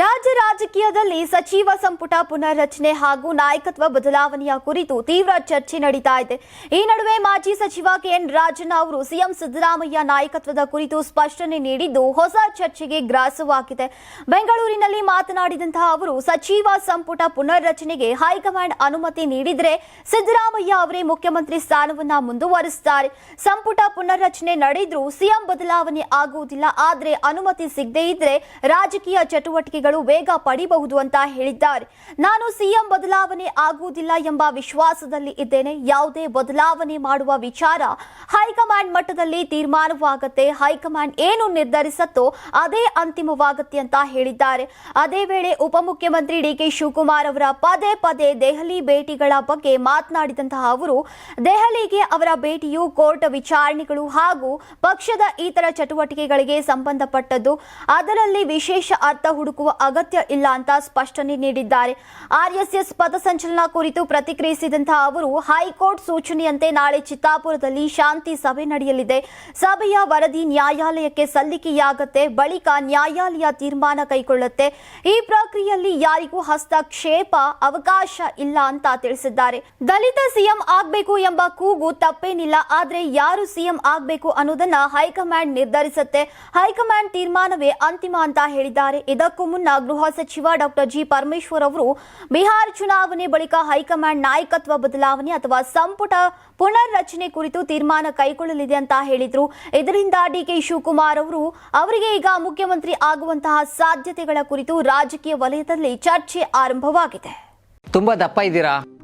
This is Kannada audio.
ರಾಜ್ಯ ರಾಜಕೀಯದಲ್ಲಿ ಸಚಿವ ಸಂಪುಟ ಪುನರ್ರಚನೆ ಹಾಗೂ ನಾಯಕತ್ವ ಬದಲಾವಣೆಯ ಕುರಿತು ತೀವ್ರ ಚರ್ಚೆ ನಡೀತಾ ಇದೆ. ಈ ನಡುವೆ ಮಾಜಿ ಸಚಿವ ಕೆಎನ್ ರಾಜಣ್ಣ ಅವರು ಸಿಎಂ ಸಿದ್ದರಾಮಯ್ಯ ನಾಯಕತ್ವದ ಕುರಿತು ಸ್ಪಷ್ಟನೆ ನೀಡಿದ್ದು ಹೊಸ ಚರ್ಚೆಗೆ ಗ್ರಾಸವಾಗಿದೆ. ಬೆಂಗಳೂರಿನಲ್ಲಿ ಮಾತನಾಡಿದಂತಹ ಅವರು, ಸಚಿವ ಸಂಪುಟ ಪುನರ್ರಚನೆಗೆ ಹೈಕಮಾಂಡ್ ಅನುಮತಿ ನೀಡಿದರೆ ಸಿದ್ದರಾಮಯ್ಯ ಅವರೇ ಮುಖ್ಯಮಂತ್ರಿ ಸ್ಥಾನವನ್ನ ಮುಂದುವರಿಸುತ್ತಾರೆ. ಸಂಪುಟ ಪುನರ್ರಚನೆ ನಡೆದರೂ ಸಿಎಂ ಬದಲಾವಣೆ ಆಗುವುದಿಲ್ಲ. ಆದರೆ ಅನುಮತಿ ಸಿಗದೇ ಇದ್ರೆ ರಾಜಕೀಯ ಚಟುವಟಿಕೆಗಳು ವೇಗ ಪಡಿಬಹುದು ಅಂತ ಹೇಳಿದ್ದಾರೆ. ನಾನು ಸಿಎಂ ಬದಲಾವಣೆ ಆಗುವುದಿಲ್ಲ ಎಂಬ ವಿಶ್ವಾಸದಲ್ಲಿ ಇದ್ದೇನೆ. ಯಾವುದೇ ಬದಲಾವಣೆ ಮಾಡುವ ವಿಚಾರ ಹೈಕಮಾಂಡ್ ಮಟ್ಟದಲ್ಲಿ ತೀರ್ಮಾನವಾಗತ್ತೆ. ಹೈಕಮಾಂಡ್ ಏನು ನಿರ್ಧರಿಸತ್ತೋ ಅದೇ ಅಂತಿಮವಾಗತ್ತೆ ಅಂತ ಹೇಳಿದ್ದಾರೆ. ಅದೇ ವೇಳೆ ಉಪಮುಖ್ಯಮಂತ್ರಿ ಡಿಕೆ ಶಿವಕುಮಾರ್ ಅವರ ಪದೇ ಪದೇ ದೆಹಲಿ ಭೇಟಿಗಳ ಬಗ್ಗೆ ಮಾತನಾಡಿದಂತಹ ಅವರು, ದೆಹಲಿಗೆ ಅವರ ಭೇಟಿಯು ಕೋರ್ಟ್ ವಿಚಾರಣೆಗಳು ಹಾಗೂ ಪಕ್ಷದ ಇತರ ಚಟುವಟಿಕೆಗಳಿಗೆ ಸಂಬಂಧಪಟ್ಟದ್ದು. ಅದರಲ್ಲಿ ವಿಶೇಷ ಅರ್ಥ ಹುಡುಕುವ ಅಗತ್ಯ ಇಲ್ಲ ಅಂತ ಸ್ಪಷ್ಟನೆ ನೀಡಿದ್ದಾರೆ. ಆರ್ಎಸ್ಎಸ್ ಪಥಸಂಚಲನ ಕುರಿತು ಪ್ರತಿಕ್ರಿಯಿಸಿದಂತಹ ಅವರು, ಹೈಕೋರ್ಟ್ ಸೂಚನೆಯಂತೆ ನಾಳೆ ಚಿತ್ತಾಪುರದಲ್ಲಿ ಶಾಂತಿ ಸಭೆ ನಡೆಯಲಿದೆ. ಸಭೆಯ ವರದಿ ನ್ಯಾಯಾಲಯಕ್ಕೆ ಸಲ್ಲಿಕೆಯಾಗತ್ತೆ, ಬಳಿಕ ನ್ಯಾಯಾಲಯ ತೀರ್ಮಾನ ಕೈಗೊಳ್ಳುತ್ತೆ. ಈ ಪ್ರಕ್ರಿಯೆಯಲ್ಲಿ ಯಾರಿಗೂ ಹಸ್ತಕ್ಷೇಪ ಅವಕಾಶ ಇಲ್ಲ ಅಂತ ತಿಳಿಸಿದ್ದಾರೆ. ದಲಿತ ಸಿಎಂ ಆಗ್ಬೇಕು ಎಂಬ ಕೂಗು ತಪ್ಪೇನಿಲ್ಲ, ಆದ್ರೆ ಯಾರು ಸಿಎಂ ಆಗ್ಬೇಕು ಅನ್ನೋದನ್ನ ಹೈಕಮಾಂಡ್ ನಿರ್ಧರಿಸುತ್ತೆ. ಹೈಕಮಾಂಡ್ ತೀರ್ಮಾನವೇ ಅಂತಿಮ ಅಂತ ಹೇಳಿದ್ದಾರೆ. ಇದಕ್ಕೂ ಮುನ್ನ ಗೃಹ ಸಚಿವ ಡಾಕ್ಟರ್ ಜಿ ಪರಮೇಶ್ವರ್ ಅವರು ಬಿಹಾರ ಚುನಾವಣೆ ಬಳಿಕ ಹೈಕಮಾಂಡ್ ನಾಯಕತ್ವ ಬದಲಾವಣೆ ಅಥವಾ ಸಂಪುಟ ಪುನರ್ ರಚನೆ ಕುರಿತು ತೀರ್ಮಾನ ಕೈಗೊಳ್ಳಲಿದೆ ಅಂತ ಹೇಳಿದ್ರು. ಇದರಿಂದ ಡಿಕೆ ಶಿವಕುಮಾರ್ ಅವರು ಅವರಿಗೆ ಈಗ ಮುಖ್ಯಮಂತ್ರಿ ಆಗುವಂತಹ ಸಾಧ್ಯತೆಗಳ ಕುರಿತು ರಾಜಕೀಯ ವಲಯದಲ್ಲಿ ಚರ್ಚೆ ಆರಂಭವಾಗಿದೆ. ತುಂಬಾ ದಪ್ಪ ಇದ್ದೀರಾ?